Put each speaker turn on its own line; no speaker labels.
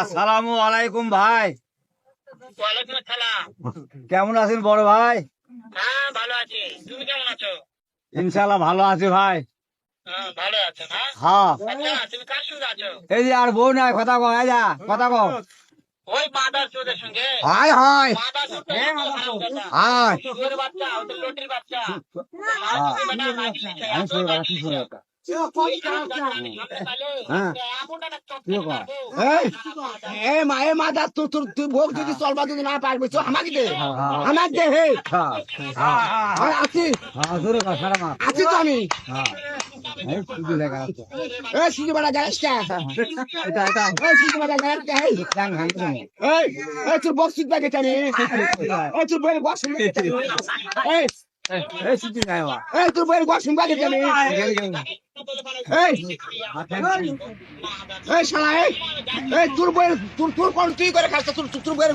আসসালামু আলাইকুম ভাই কেমন আছেন বড় ভাই?
হ্যাঁ ভালো আছি। তুমি কেমন আছো?
ইনশাল্লাহ ভালো আছে ভাই।
হ্যাঁ
হ্যাঁ।
আচ্ছা
এই যে আর বউ নাই কথা যা কথা কও।
ওই মাদার চোদের সঙ্গে।
হাই হাই
মাদার চোদ
হাই
শুয়োরের বাচ্চা ওদের লোটির বাচ্চা।
আমি শুনে বেড়া? হ্যাঁ। কি কও?
এই এ মা এ মা দা তুই ভোগ যদি চলবা যদি না পারবি তো আমাকে দে। আমাকে দে হে।
হ্যাঁ, হ্যাঁ,
আছি।
হ্যাঁ।
আছি তো আমি।
হ্যাঁ। হ্যাং
তোর বক্স ব্যাগে টানি তোর বইয়ের বক্স এই তোর বইয়ের বক্স ব্যাগে টানি। এই শালা এই তোর বইয়ের তোর তোর কোন তুই করে খাস? তোর তোর বইয়ের